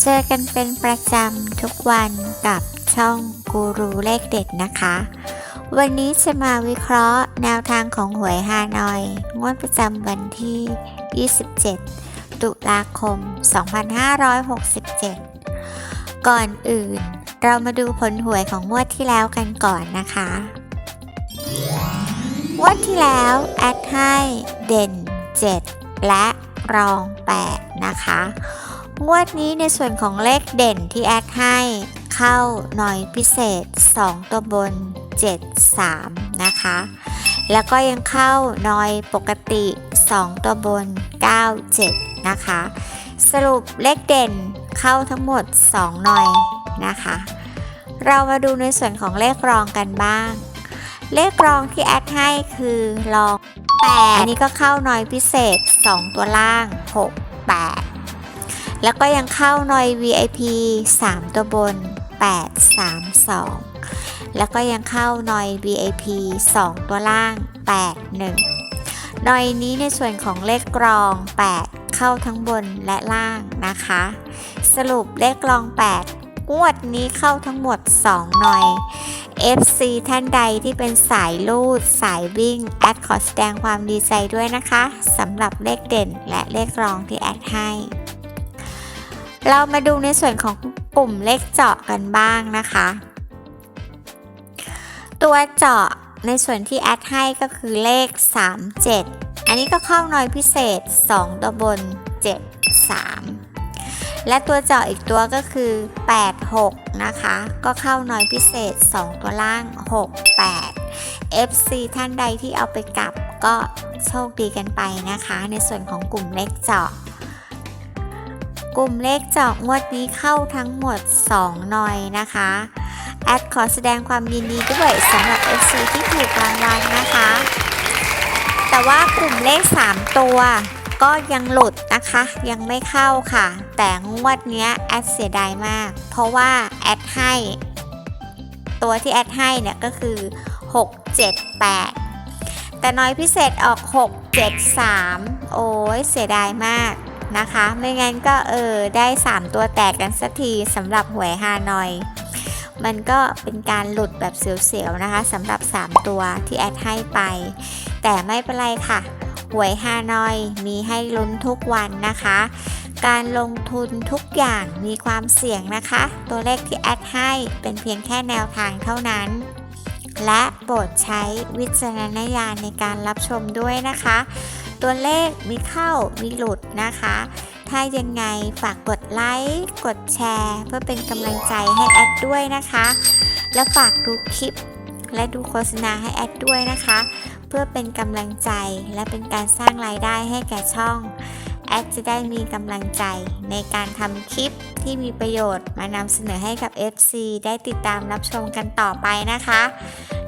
เจอกันเป็นประจำทุกวันกับช่องกูรูเลขเด็ดนะคะ วันนี้จะมาวิเคราะห์แนวทางของหวยฮานอย งวดประจำวันที่ 27 ตุลาคม 2567 ก่อนอื่น เรามาดูผลหวยของงวดที่แล้วกันก่อนนะคะงวดที่แล้วแอดให้เด่น 7 และรอง 8 นะคะ งวดนี้ในส่วนของเลขเด่นที่แอดให้ เข้าหน่อยพิเศษ 2 ตัวบน 7 3 นะคะ แล้วก็ยังเข้าหน่อยปกติ 2 ตัวบน 9 7 นะคะ สรุปเลขเด่นเข้าทั้งหมด 2 หน่อยนะคะ เรามาดูในส่วนของเลขรองกันบ้าง เลขรองที่แอดให้คือรอง8อันนี้ก็เข้าน้อยพิเศษ 2 ตัวล่าง 6 8 แล้วก็ยังเข้าน้อย VIP 3 ตัวบน 8 3 2 แล้วก็ยังเข้าน้อย VIP 2 ตัวล่าง 8 1น้อยนี้ในส่วนของเลขกรอง 8 เข้าทั้งบนและล่างนะคะ สรุปเลขกรอง 8งวดนี้เข้าทั้งหมด 2 หน่อย FC ท่านใดที่เป็นสายลูด สายวิ่ง แอดขอแสดงความดีใจด้วยนะคะสำหรับเลขเด่นและเลขรองที่แอดให้ เรามาดูในส่วนของปุ่มเลขเจาะกันบ้างนะคะ ตัวเจาะในส่วนที่แอดให้ก็คือเลข 37 อันนี้ก็เข้าน้อยพิเศษ 2 ตัวบน 7 3 และตัวเจาะอีกตัวก็คือ 86 นะคะ ก็เข้าน้อยพิเศษ 2 ตัวล่าง 6 8 FC ท่านใดที่เอาไปกลับก็โชคดีกันไปนะคะ ในส่วนของกลุ่มเลขเจาะ กลุ่มเลขเจาะงวดนี้เข้าทั้งหมด 2 หน่อยนะคะ แอดขอแสดงความยินดีด้วยสำหรับ FC ที่ถูกรางวัลนะคะ แต่ว่ากลุ่มเลข 3 ตัวก็ยังหลุดนะคะ ยังไม่เข้าค่ะ แต่งวดนี้แอดเสียดายมาก เพราะว่าแอดให้ ตัวที่แอดให้เนี่ยก็คือ 6 7 8 แต่น้อยพิเศษออก 6 7 3 โอ้ยเสียดายมาก นะคะ ไม่งั้นก็เออได้ 3 ตัวแตกกันสักทีสำหรับหวยฮานอย มันก็เป็นการหลุดแบบเสียวๆนะคะสำหรับ 3 ตัวที่แอดให้ไป แต่ไม่เป็นไรค่ะ หวยฮานอยมีให้ลุ้นทุกวันนะคะ การลงทุนทุกอย่างมีความเสี่ยงนะคะ ตัวเลขที่แอดให้เป็นเพียงแค่แนวทางเท่านั้นและโปรดใช้วิจารณญาณในการรับชมด้วยนะคะ ตัวเลขมีเข้ามีหลุดนะคะ ถ้ายังไงฝากกดไลค์กดแชร์ เพื่อเป็นกำลังใจให้แอดด้วยนะคะ และฝากดูคลิปและดูโฆษณาให้แอดด้วยนะคะ เพื่อเป็นกำลังใจและเป็นการสร้างรายได้ให้แก่ช่อง แอดจะได้มีกำลังใจในการทำคลิปที่มีประโยชน์มานำเสนอให้กับ FC ได้ติดตามรับชมกันต่อไปนะคะ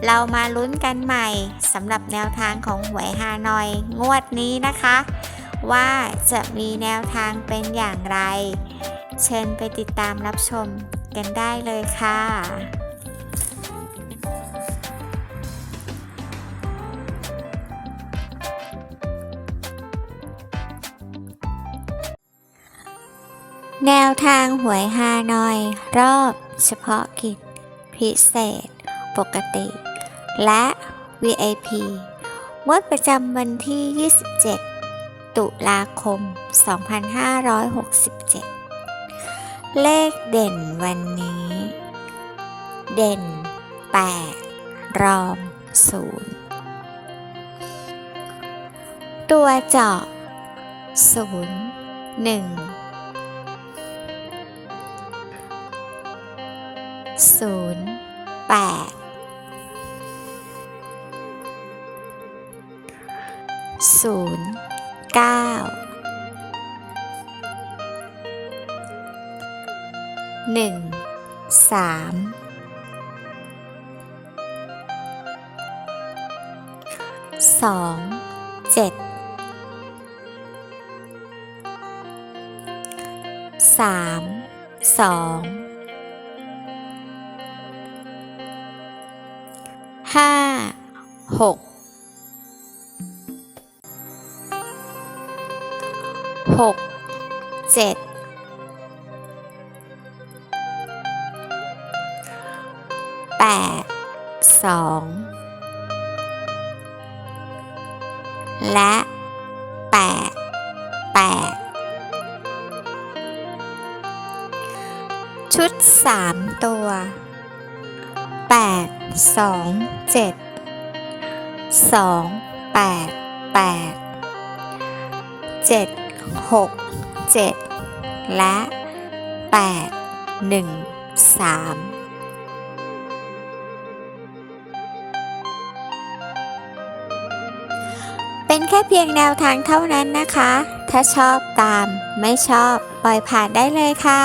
เรามาลุ้นกันใหม่สำหรับแนวทางของหวยฮานอยงวดนี้นะคะ ว่าจะมีแนวทางเป็นอย่างไร เชิญไปติดตามรับชมกันได้เลยค่ะ แนวทางหวยฮานอย รอบเฉพาะกิจ พิเศษ ปกติ และ VIP งวดประจำวันที่ 27 ตุลาคม 2567 เลขเด่นวันนี้ เด่น 8 รอม 0 ตัวเจาะ 0 1 ศูนย์แปดศูนย์เก้าหนึ่งสามสองเจ็ดสามสอง ห้าหกหกเจ็ดแปดสองและแปดแปดชุดสามตัว แปดสองเจ็ดสองแปดแปดเจ็ดหกเจ็ดและแปดหนึ่งสามเป็นแค่เพียงแนวทางเท่านั้นนะคะ ถ้าชอบตามไม่ชอบปล่อยผ่านได้เลยค่ะ